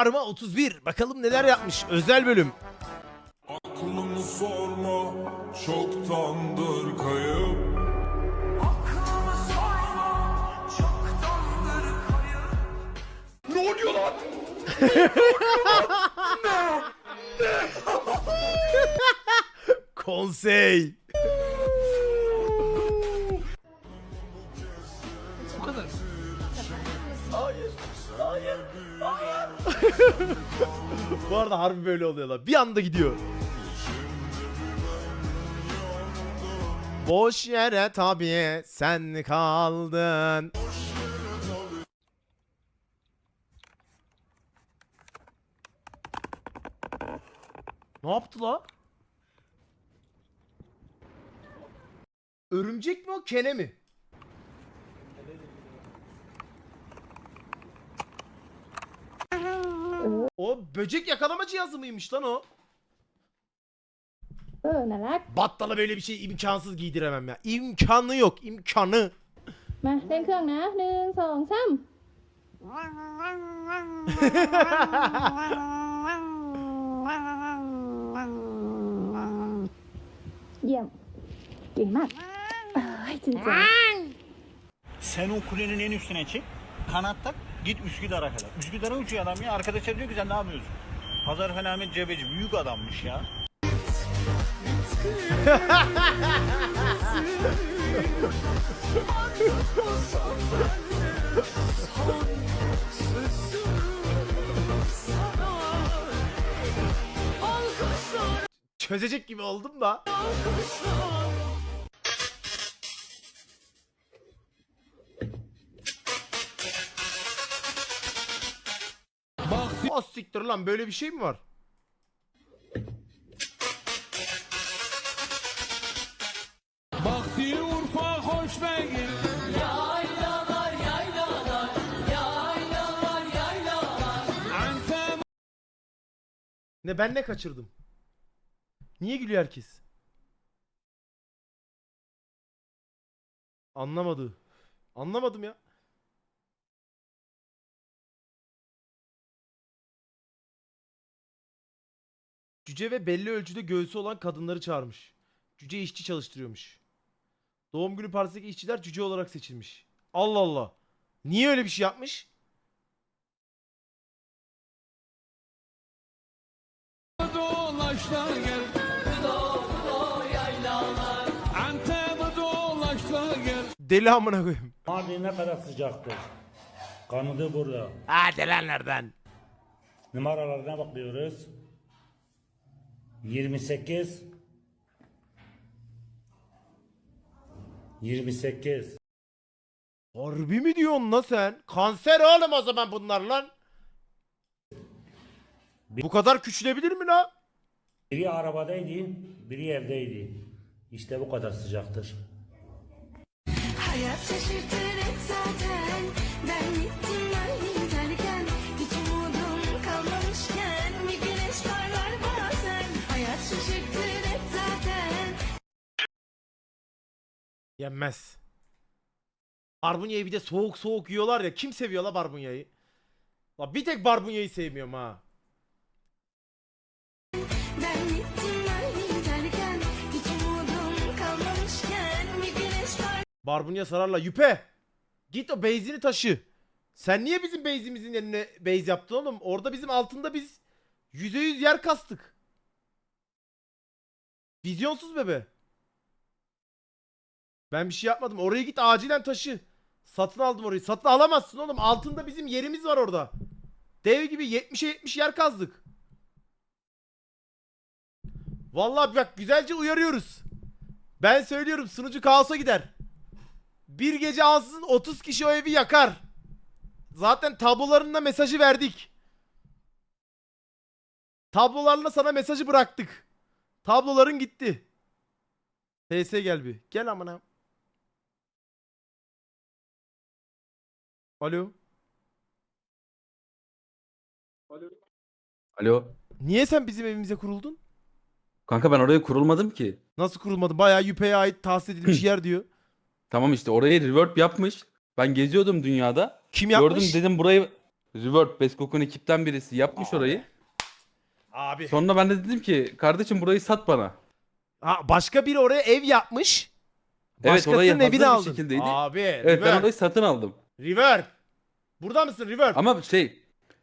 Arma 31. Bakalım neler yapmış. Özel bölüm. Aklımı sorma çoktandır kayıp Konsey. Bu arada harbi böyle oluyorlar. Bir anda gidiyor. Boş yere tabii sen kaldın. Ne yaptı la? Örümcek mi o kene mi? O böcek yakalama cihazı mıymış lan o? เออน่ารัก Battala böyle bir şey imkansız giydiremem ya. İmkanı yok, imkanı. มาเล่นเครื่องนะหนึ่งสองสามเยี่ยม เก่งมาก เอ้ยจริงๆ Sen o kulenin en üstüne çık. Kanat tak. Git Üsküdar'a kadar. Üsküdar'a uçuyor adam ya. Arkadaşlar diyor ki sen ne yapıyorsun? Pazar Felamet Cebeci. Büyük adammış ya. Çözecek gibi oldum da. Siktir lan böyle bir şey mi var? Baktı Urfa hoş beygir Antep Ne ben ne kaçırdım? Niye gülüyor herkes? Anlamadı. Anlamadım ya. Cüce ve belli ölçüde göğsü olan kadınları çağırmış. Cüce işçi çalıştırıyormuş. Doğum günü partisindeki işçiler cüce olarak seçilmiş. Allah Allah. Niye öyle bir şey yapmış? dolaşlar gel Antep dolaşlar gel Deli amına koyayım. Mardin ne kadar sıcaktır. Kanadı burada. Hadi lan nereden? Numaralarına bakıyoruz. 28 28 Harbi mi diyorsun lan sen? Kanser oğlum o zaman bunlar lan. Bu kadar küçülebilir mi lan? Biri arabadaydı, biri evdeydi. İşte bu kadar sıcaktır. Hayat şaşırtır hep zaten Ben gittim Yenmez. Barbunyayı bir de soğuk soğuk yiyorlar ya. Kim seviyor la barbunyayı? La bir tek barbunyayı sevmiyorum ha. Ben gittim öyle derken Hiç umudum kalmamışken Bir güneş parlar Barbunya sararla. Yüpe. Git o beyzini taşı. Sen niye bizim beyzimizin yerine beyz yaptın oğlum? Orada bizim altında biz yüzde yüz yer kastık. Vizyonsuz bebe. Ben bir şey yapmadım. Oraya git acilen taşı. Satın aldım orayı. Satın alamazsın oğlum. Altında bizim yerimiz var orada. Dev gibi 70'e 70 yer kazdık. Vallahi bak güzelce uyarıyoruz. Ben söylüyorum sunucu kaosa gider. Bir gece ansızın 30 kişi o evi yakar. Zaten tablolarında mesajı verdik. Tablolarla sana mesajı bıraktık. Tabloların gitti. PS gel bir. Gel amına. Alo. Alo. Niye sen bizim evimize kuruldun? Kanka ben oraya kurulmadım ki. Nasıl kurulmadın? Bayağı yüpeye ait tahsis edilmiş yer diyor. Tamam işte oraya reverb yapmış. Ben geziyordum dünyada. Kim yapmış? Gördüm dedim burayı Revert Beskok'un ekipten birisi yapmış orayı. Abi. Sonra ben de dedim ki kardeşim burayı sat bana. Ha, başka biri oraya ev yapmış. Evet, Başkasının orayı hazır evini bir aldın. şekildeydi. Abi. Evet ben Reverb. orayı satın aldım. Reverb. Burada mısın Reverb? Ama şey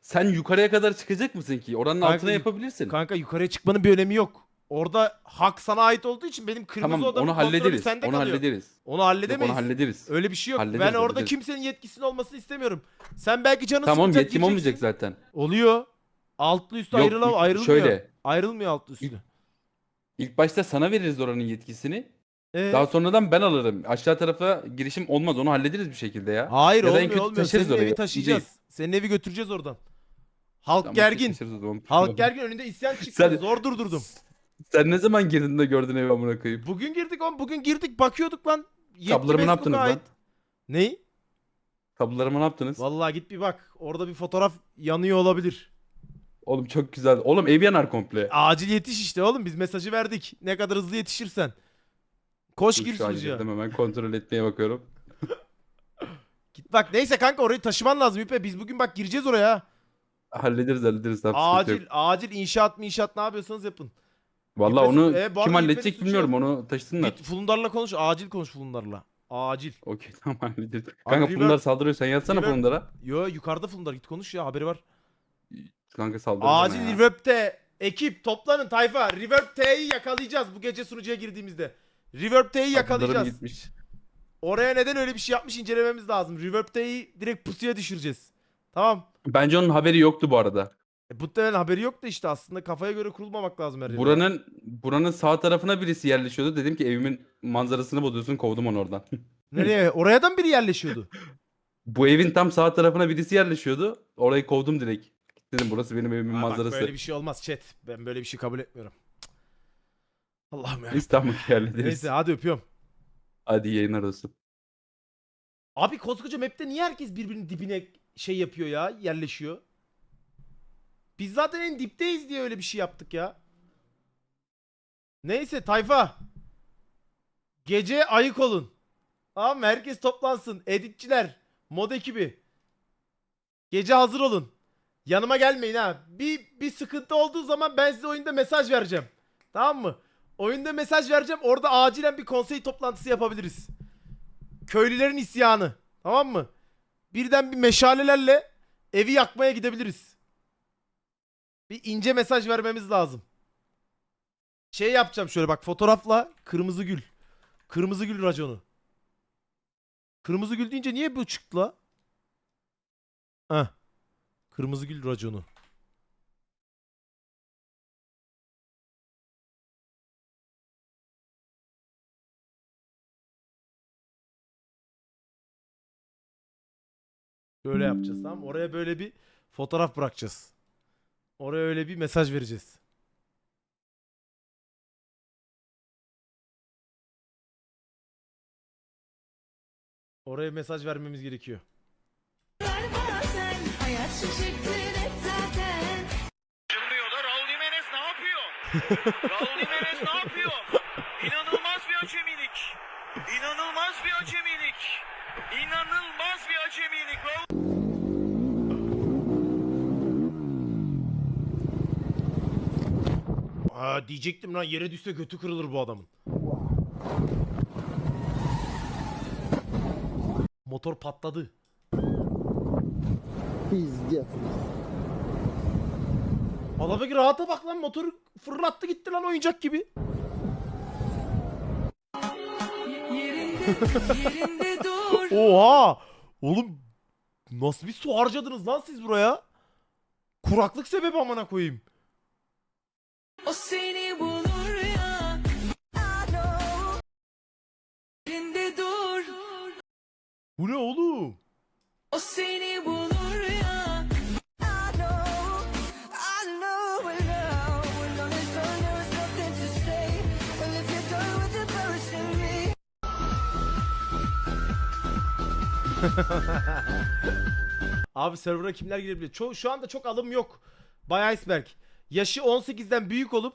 sen yukarıya kadar çıkacak mısın ki? Oranın Kanka, altına yapabilirsin. Kanka yukarıya çıkmanın bir önemi yok. Orada hak sana ait olduğu için benim kırmızı Tamam odamın onu hallederiz. sende Onu kalıyor. hallederiz. Onu Yok, halledemeyiz. onu hallederiz. Öyle bir şey yok. Hallederiz, ben orada hallederiz. kimsenin yetkisinin olmasını istemiyorum. Sen belki canın Tamam sıkılacak, yetkim olmayacak zaten. Oluyor. Altlı üstü Yok, ayrıla, ayrılmıyor. şöyle. Ayrılmıyor altlı üstü. İlk- İlk başta sana veririz oranın yetkisini. Ee? Daha sonradan ben alırım. Aşağı tarafa girişim olmaz. Onu hallederiz bir şekilde ya. Hayır Ya da en olmuyor kötü olmuyor. taşırız Senin evi oraya. taşıyacağız. Değil. Senin evi götüreceğiz oradan. Halk Tamam, gergin. taşırız o zaman. Halk gergin önünde isyan çıktı. Sen- Zor durdurdum. Sen ne zaman girdin de gördün evi amına koyayım? Bugün girdik oğlum. Bugün girdik bakıyorduk lan. Yetki Tablolarımı ne Facebook'a yaptınız ait. lan? Ney? Tablolarıma ne yaptınız? Vallahi git bir bak. Orada bir fotoğraf yanıyor olabilir. Oğlum çok güzel. Oğlum ev yanar komple. Acil yetiş işte oğlum. Biz mesajı verdik. Ne kadar hızlı yetişirsen. Koş gir şu an sunucuya. girdim hemen kontrol etmeye bakıyorum. Git bak neyse kanka orayı taşıman lazım İpe. Biz bugün bak gireceğiz oraya. ha. Hallederiz hallederiz. Sıkıntı Acil yok. acil inşaat mı inşaat ne yapıyorsanız yapın. Vallahi İpe- onu E, bu arada kim halledecek suçu bilmiyorum. Onu taşısınlar. Git Fulundar'la konuş. Acil konuş Fulundar'la. Acil. Okey tamam hallederiz. Kanka River- bunlar saldırıyor. Sen yatsana River- bunlara. Yo yukarıda Fulundar git konuş ya haberi var. Kanka saldırıyor bana Acil ya. Reverb'te ekip toplanın tayfa. Reverb T'yi yakalayacağız bu gece sunucuya girdiğimizde. Reverb T'yi yakalayacağız. gitmiş. Oraya neden öyle bir şey yapmış incelememiz lazım. Reverb T'yi direkt pusuya düşüreceğiz. Tamam. Bence onun haberi yoktu bu arada. E, muhtemelen haberi yoktu işte aslında kafaya göre kurulmamak lazım her yere. Buranın buranın sağ tarafına birisi yerleşiyordu. Dedim ki evimin manzarasını bozuyorsun. Kovdum onu oradan. Nereye? Oradan biri yerleşiyordu. Bu evin tam sağ tarafına birisi yerleşiyordu. Orayı kovdum direkt. Dedim burası benim evimin Aa, bak, manzarası. böyle bir şey olmaz chat. Ben böyle bir şey kabul etmiyorum. Allah'ım ya. İstanbul yerlediriz. Neyse hadi öpüyorum. Hadi yayınlar olsun. Abi koskoca map'te niye herkes birbirinin dibine şey yapıyor ya, yerleşiyor? Biz zaten en dipteyiz diye öyle bir şey yaptık ya. Neyse tayfa. Gece ayık olun. Tamam mı? Herkes toplansın. Editçiler, mod ekibi. Gece hazır olun. Yanıma gelmeyin ha. Bir, bir sıkıntı olduğu zaman ben size oyunda mesaj vereceğim. Tamam mı? Oyunda mesaj vereceğim. Orada acilen bir konsey toplantısı yapabiliriz. Köylülerin isyanı. Tamam mı? Birden bir meşalelerle evi yakmaya gidebiliriz. Bir ince mesaj vermemiz lazım. Şey yapacağım şöyle bak fotoğrafla kırmızı gül. Kırmızı gül raconu. Kırmızı gül deyince niye bu çıktı la? Heh. Kırmızı gül raconu. Böyle yapacağız tamam? Oraya böyle bir fotoğraf bırakacağız. Oraya öyle bir mesaj vereceğiz. Oraya mesaj vermemiz gerekiyor. Açılmıyor da Raul Jimenez ne yapıyor? Raul Jimenez ne yapıyor? İnanılmaz bir acemilik. İnanılmaz bir acemilik. İnanılmaz bir acemilik. Raul Aa diyecektim lan yere düşse götü kırılır bu adamın. Motor patladı. Adamdaki rahata bak lan motoru fırlattı gitti lan oyuncak gibi. Yerinde dur. Oha! Oğlum nasıl bir su harcadınız lan siz buraya? Kuraklık sebebi amına koyayım. O seni bulur ya. Yerinde dur. Bu ne oğlum? O seni bulur ya. Abi server'a kimler girebiliyor? Ço- şu anda çok alım yok. Bay Iceberg. Yaşı 18'den büyük olup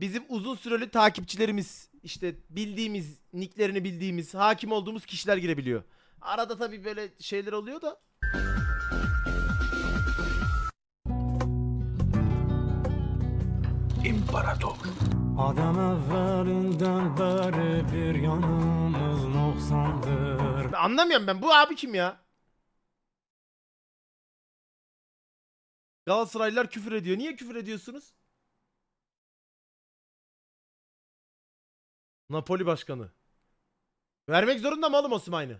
bizim uzun süreli takipçilerimiz işte bildiğimiz nicklerini bildiğimiz hakim olduğumuz kişiler girebiliyor. Arada tabii böyle şeyler oluyor da imparator. Adam evvelinden beri bir yanımız noksandır. Anlamıyorum ben bu abi kim ya? Galatasaraylılar küfür ediyor. Niye küfür ediyorsunuz? Napoli başkanı. Vermek zorunda mı oğlum Osimhen'i?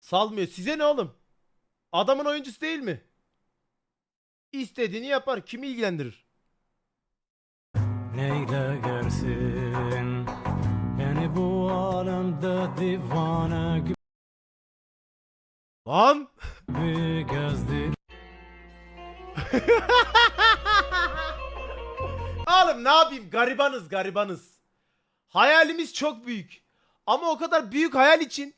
Salmıyor. Size ne oğlum? Adamın oyuncusu değil mi? İstediğini yapar. Kimi ilgilendirir? Neyle gersin Beni bu alemde divane Lan! Gibi gezdir Oğlum ne yapayım? Garibanız garibanız. Hayalimiz çok büyük. Ama o kadar büyük hayal için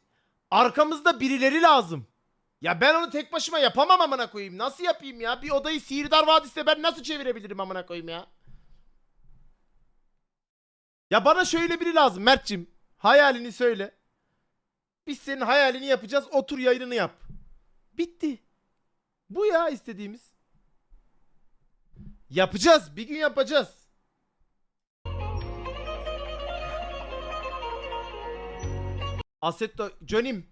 arkamızda birileri lazım. Ya ben onu tek başıma yapamam amına koyayım. Nasıl yapayım ya? Bir odayı Sihirdar Vadisi'ne ben nasıl çevirebilirim amına koyayım ya? Ya bana şöyle biri lazım Mert'cim. Hayalini söyle. Biz senin hayalini yapacağız. Otur yayınını yap. Bitti. Bu ya istediğimiz. Yapacağız. Bir gün yapacağız. Assetto, Johnny'm.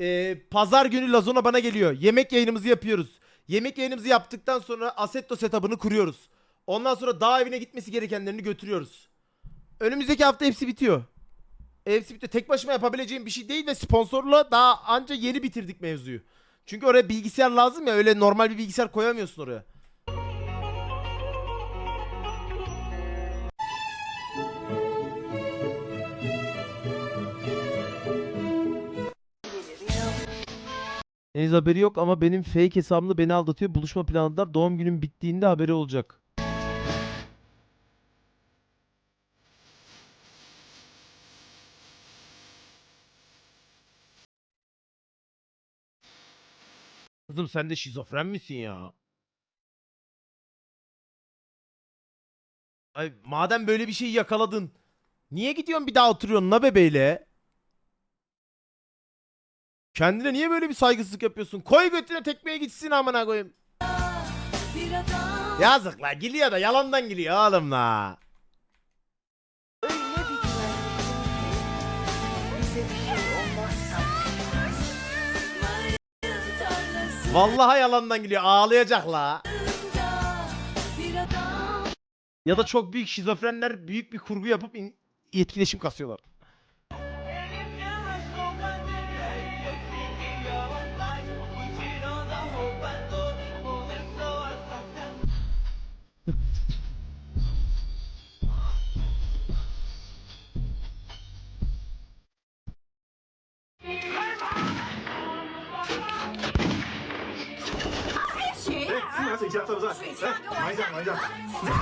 Ee, pazar günü Lazona bana geliyor. Yemek yayınımızı yapıyoruz. Yemek yayınımızı yaptıktan sonra Assetto setup'ını kuruyoruz. Ondan sonra dağ evine gitmesi gerekenlerini götürüyoruz. Önümüzdeki hafta hepsi bitiyor. Hepsi bitiyor. Tek başıma yapabileceğim bir şey değil ve sponsorla daha anca yeni bitirdik mevzuyu. Çünkü oraya bilgisayar lazım ya öyle normal bir bilgisayar koyamıyorsun oraya. Henüz haberi yok ama benim fake hesabımda beni aldatıyor. Buluşma planladılar. Doğum günüm bittiğinde haberi olacak. Kızım sen de şizofren misin ya? Ay madem böyle bir şey yakaladın. Niye gidiyorsun bir daha oturuyorsun la bebeğiyle? Kendine niye böyle bir saygısızlık yapıyorsun? Koy götüne tekmeye gitsin amına koyayım. Yazık la gülüyor da yalandan gülüyor oğlum la. Vallahi yalandan gülüyor ağlayacak la. Ya da çok büyük şizofrenler büyük bir kurgu yapıp in- etkileşim kasıyorlar.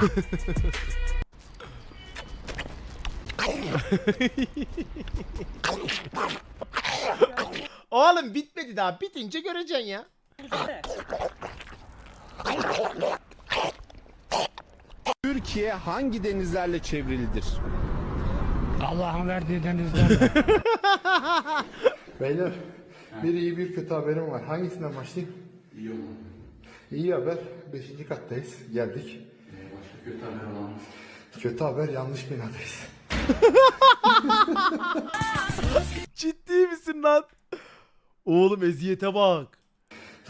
Oğlum bitmedi daha. Bitince göreceksin ya. Türkiye hangi denizlerle çevrilidir? Allah'ın verdiği denizler Beyler bir iyi bir kötü haberim var. Hangisinden başlayayım? İyi İyi haber. Beşinci kattayız. Geldik. Kötü haber Kötü haber yanlış binadayız. Ciddi misin lan? Oğlum eziyete bak.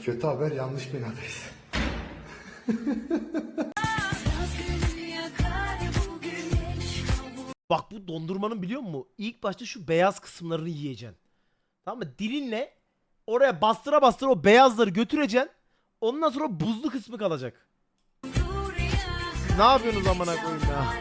Kötü haber yanlış binadayız. Bak bu dondurmanın biliyor musun? İlk başta şu beyaz kısımlarını yiyeceksin. Tamam mı? Dilinle oraya bastıra bastıra o beyazları götüreceksin. Ondan sonra buzlu kısmı kalacak. Ne yapıyorsunuz amına koyayım ya?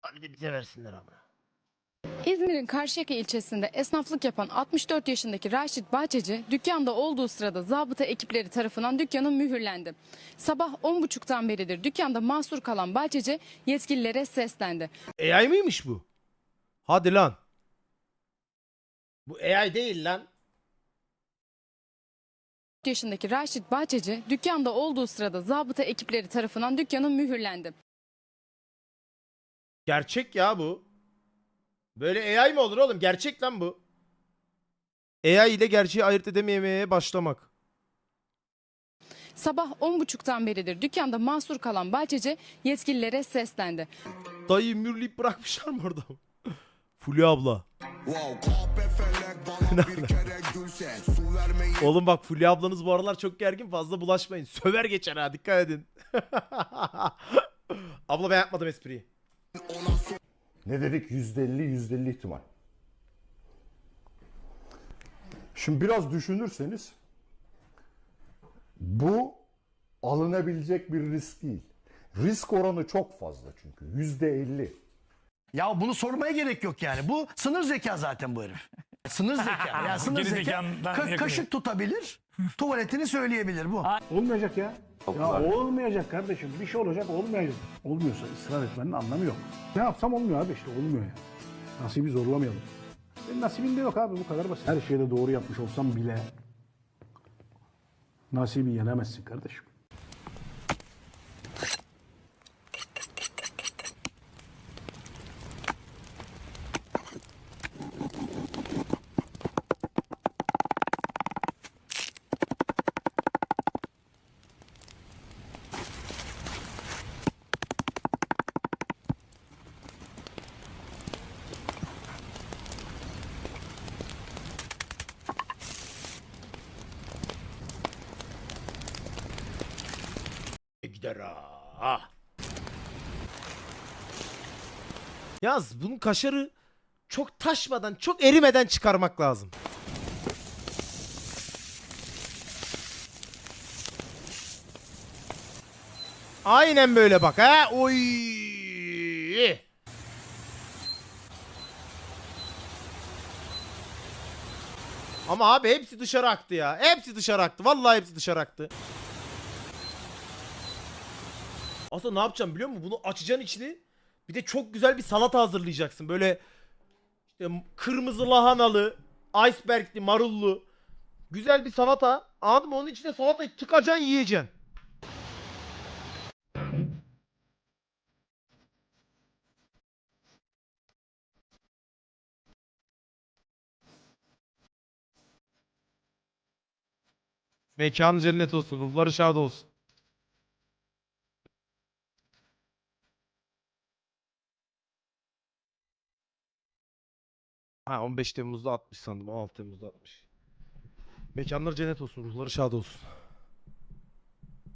Hadi bize versinler ama. İzmir'in Karşıyaka ilçesinde esnaflık yapan 64 yaşındaki Raşit Bahçeci dükkanda olduğu sırada zabıta ekipleri tarafından dükkanı mühürlendi. Sabah 10.30'dan beridir dükkanda mahsur kalan Bahçeci yetkililere seslendi. AI mıymış bu? Hadi lan. Bu AI değil lan. yaşındaki Raşit Bahçeci dükkanda olduğu sırada zabıta ekipleri tarafından dükkanı mühürlendi. Gerçek ya bu. Böyle AI mı olur oğlum? Gerçek lan bu. AI ile gerçeği ayırt edememeye başlamak. Sabah 10.30'dan beridir dükkanda mahsur kalan Bahçeci yetkililere seslendi. Dayı mürleyip bırakmışlar mı orada? Fulya abla. Oğlum bak Fulya ablanız bu aralar çok gergin fazla bulaşmayın. Söver geçer ha dikkat edin. abla ben yapmadım espriyi. Ne dedik? Yüzde elli, yüzde elli ihtimal. Şimdi biraz düşünürseniz bu alınabilecek bir risk değil. Risk oranı çok fazla çünkü. Yüzde elli. Ya bunu sormaya gerek yok yani. Bu sınır zeka zaten bu herif. Sınır zeka. Yani sınır Geri zeka. zekandan Ka- yakın. kaşık tutabilir. tuvaletini söyleyebilir bu. Olmayacak ya. Ya olmayacak kardeşim. Bir şey olacak olmayacak. Olmuyorsa ısrar etmenin anlamı yok. Ne yapsam olmuyor abi işte olmuyor ya. Nasibi zorlamayalım. Benim nasibimde yok abi bu kadar basit. Her şeyde doğru yapmış olsam bile nasibi yenemezsin kardeşim. Gider ha. Yaz bunun kaşarı çok taşmadan, çok erimeden çıkarmak lazım. Aynen böyle bak ha. Oy. Ama abi hepsi dışarı aktı ya. Hepsi dışarı aktı. Vallahi hepsi dışarı aktı. Aslında ne yapacağım biliyor musun? Bunu açacaksın içini. Bir de çok güzel bir salata hazırlayacaksın. Böyle işte kırmızı lahanalı, icebergli, marullu. Güzel bir salata. Anladın mı? Onun içine salatayı tıkacaksın yiyeceksin. Mekanı cennet olsun. Ruhları şad olsun. Ha 15 Temmuz'da atmış sandım. 16 Temmuz'da atmış. Mekanları cennet olsun. Ruhları şad olsun.